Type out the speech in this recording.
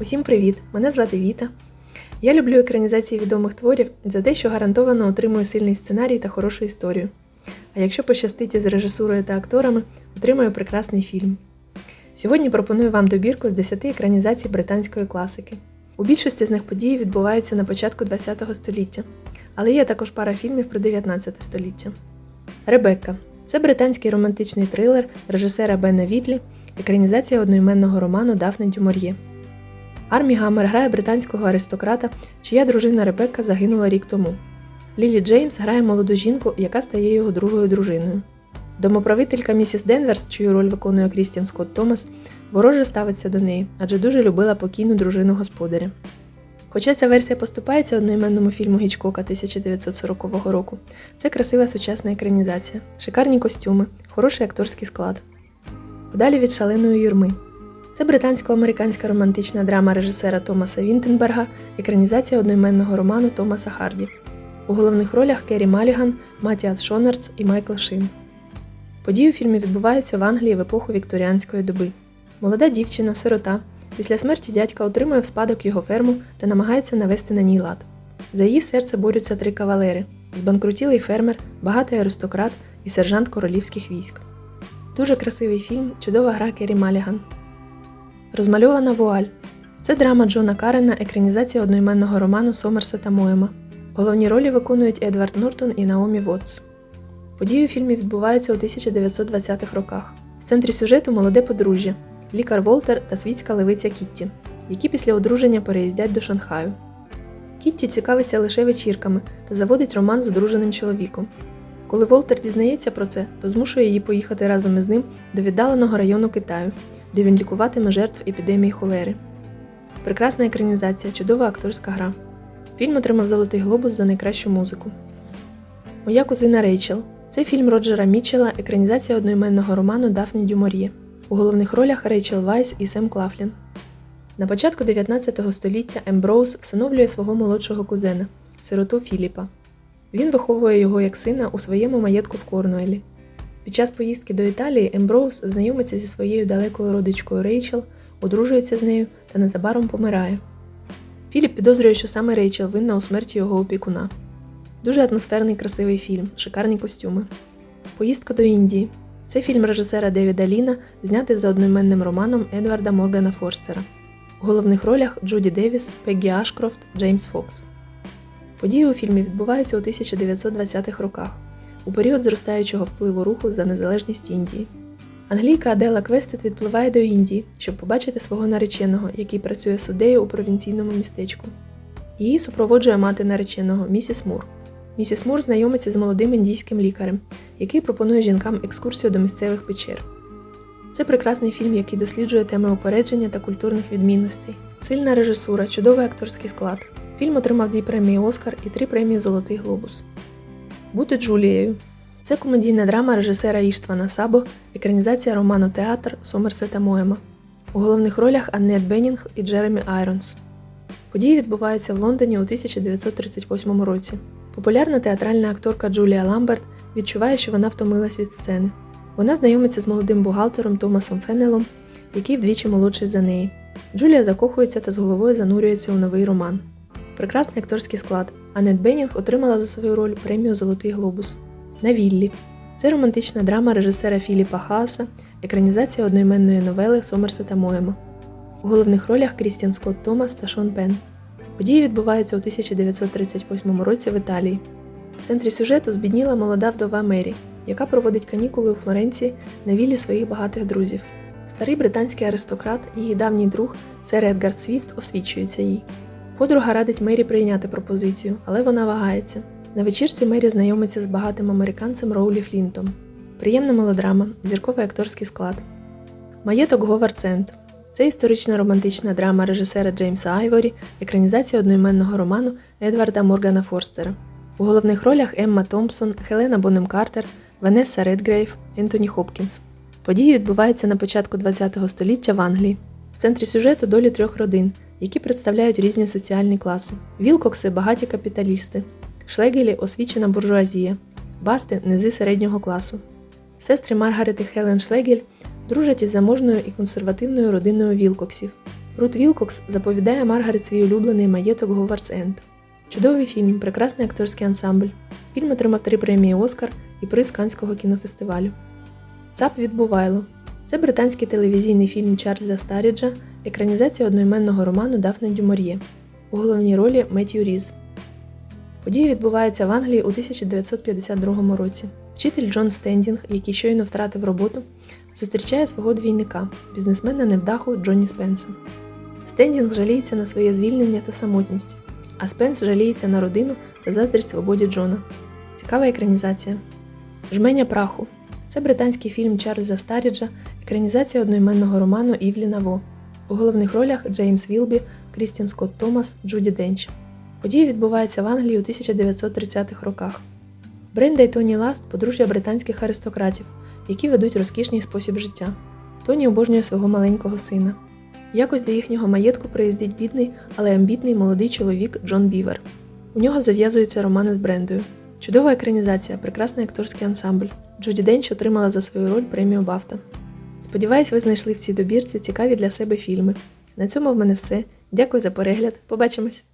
Усім привіт! Мене звати Віта. Я люблю екранізації відомих творів за те, що гарантовано отримую сильний сценарій та хорошу історію. А якщо пощастить із режисурою та акторами, отримаю прекрасний фільм. Сьогодні пропоную вам добірку з 10 екранізацій британської класики. У більшості з них події відбуваються на початку ХХ століття, але є також пара фільмів про 19 століття. Ребекка це британський романтичний трилер режисера Бена Відлі, екранізація одноіменного роману Дафне Дюмор'є. Армі Гаммер грає британського аристократа, чия дружина Ребекка загинула рік тому. Лілі Джеймс грає молоду жінку, яка стає його другою дружиною. Домоправителька місіс Денверс, чию роль виконує Крістіан Скотт Томас, вороже ставиться до неї, адже дуже любила покійну дружину господаря. Хоча ця версія поступається одноіменному фільму Гічкока 1940 року, це красива сучасна екранізація, шикарні костюми, хороший акторський склад. Подалі від шаленої юрми. Це британсько-американська романтична драма режисера Томаса Вінтенберга, екранізація одноіменного роману Томаса Харді. У головних ролях Керрі Маліган, Матіас Шонардс і Майкл Шин. Події у фільмі відбуваються в Англії в епоху вікторіанської доби. Молода дівчина, сирота, після смерті дядька отримує в спадок його ферму та намагається навести на ній лад. За її серце борються три кавалери: збанкрутілий фермер, багатий аристократ і сержант королівських військ. Дуже красивий фільм, чудова гра Керрі Маліган. Розмальована вуаль. Це драма Джона Карена, екранізація одноіменного роману Сомерсета Моема. Головні ролі виконують Едвард Нортон і Наомі Вотс. Події у фільмі відбуваються у 1920-х роках. В центрі сюжету молоде подружжя, лікар Волтер та світська левиця Кітті, які після одруження переїздять до Шанхаю. Кітті цікавиться лише вечірками та заводить роман з одруженим чоловіком. Коли Волтер дізнається про це, то змушує її поїхати разом із ним до віддаленого району Китаю, де він лікуватиме жертв епідемії холери. Прекрасна екранізація, чудова акторська гра. Фільм отримав Золотий глобус за найкращу музику. Моя кузина Рейчел. Це фільм Роджера Мітчелла, екранізація одноіменного роману Дафні Дюмор'є. У головних ролях Рейчел Вайс і Сем Клафлін. На початку 19 століття Емброуз всиновлює свого молодшого кузена, сироту Філіпа. Він виховує його як сина у своєму маєтку в Корнуелі. Під час поїздки до Італії Емброуз знайомиться зі своєю далекою родичкою Рейчел, одружується з нею та незабаром помирає. Філіп підозрює, що саме Рейчел винна у смерті його опікуна. Дуже атмосферний красивий фільм, шикарні костюми. Поїздка до Індії. Це фільм режисера Девіда Ліна, знятий за одноіменним романом Едварда Моргана Форстера. У головних ролях Джуді Девіс, Пеггі Ашкрофт, Джеймс Фокс. Події у фільмі відбуваються у 1920-х роках, у період зростаючого впливу руху за незалежність Індії. Англійка Адела Квестет відпливає до Індії, щоб побачити свого нареченого, який працює суддею у провінційному містечку. Її супроводжує мати нареченого місіс Мур. Місіс Мур знайомиться з молодим індійським лікарем, який пропонує жінкам екскурсію до місцевих печер. Це прекрасний фільм, який досліджує теми упередження та культурних відмінностей. Сильна режисура, чудовий акторський склад. Фільм отримав дві премії Оскар і три премії Золотий Глобус. Бути Джулією. Це комедійна драма режисера Іштвана Сабо, екранізація роману Театр Сомерсета Моема. У головних ролях Аннет Беннінг і Джеремі Айронс. Події відбуваються в Лондоні у 1938 році. Популярна театральна акторка Джулія Ламберт відчуває, що вона втомилась від сцени. Вона знайомиться з молодим бухгалтером Томасом Феннелом, який вдвічі молодший за неї. Джулія закохується та з головою занурюється у новий роман. Прекрасний акторський склад. Аннет Беннінг отримала за свою роль премію Золотий глобус. На Віллі. Це романтична драма режисера Філіпа Хааса, екранізація одноіменної новели Сомерсета Моема. У головних ролях Крістіан Скотт Томас та Шон Пен. Події відбуваються у 1938 році в Італії. В центрі сюжету збідніла молода вдова Мері, яка проводить канікули у Флоренції на віллі своїх багатих друзів. Старий британський аристократ, її давній друг, сер Едгард Свіфт, освічується їй. Подруга радить Мері прийняти пропозицію, але вона вагається. На вечірці Мері знайомиться з багатим американцем Роулі Флінтом. Приємна мелодрама, зірковий акторський склад. Маєток Говард Сент. Це історична романтична драма режисера Джеймса Айворі, екранізація одноіменного роману Едварда Моргана Форстера. У головних ролях Емма Томпсон, Хелена Бонем Картер, Ванесса Редгрейв, Ентоні Хопкінс. Події відбуваються на початку ХХ століття в Англії. В центрі сюжету долі трьох родин, які представляють різні соціальні класи. Вілкокси багаті капіталісти, Шлегелі освічена буржуазія, Басти низи середнього класу. Сестри Маргарет і Хелен Шлегель дружать із заможною і консервативною родиною Вілкоксів. Рут Вілкокс заповідає Маргарет свій улюблений маєток Говардс Енд. Чудовий фільм, прекрасний акторський ансамбль. Фільм отримав три премії Оскар і приз Канського кінофестивалю. ЦАП відбувайло. Це британський телевізійний фільм Чарльза Старіджа, екранізація одноіменного роману Дафне Дюмор'є. У головній ролі Меттью Різ. Події відбуваються в Англії у 1952 році. Вчитель Джон Стендінг, який щойно втратив роботу, зустрічає свого двійника, бізнесмена невдаху Джонні Спенса. Стендінг жаліється на своє звільнення та самотність, а Спенс жаліється на родину та заздрість свободі Джона. Цікава екранізація. Жменя праху. Це британський фільм Чарльза Старіджа, екранізація одноіменного роману Івліна Во. У головних ролях Джеймс Вілбі, Крістін Скотт Томас, Джуді Денч. Події відбуваються в Англії у 1930-х роках. Бренда і Тоні Ласт подружжя британських аристократів, які ведуть розкішний спосіб життя. Тоні обожнює свого маленького сина. Якось до їхнього маєтку приїздить бідний, але амбітний молодий чоловік Джон Бівер. У нього зав'язуються романи з Брендою. Чудова екранізація, прекрасний акторський ансамбль. Джуді Денч отримала за свою роль премію Бафта. Сподіваюсь, ви знайшли в цій добірці цікаві для себе фільми. На цьому в мене все. Дякую за перегляд. Побачимось!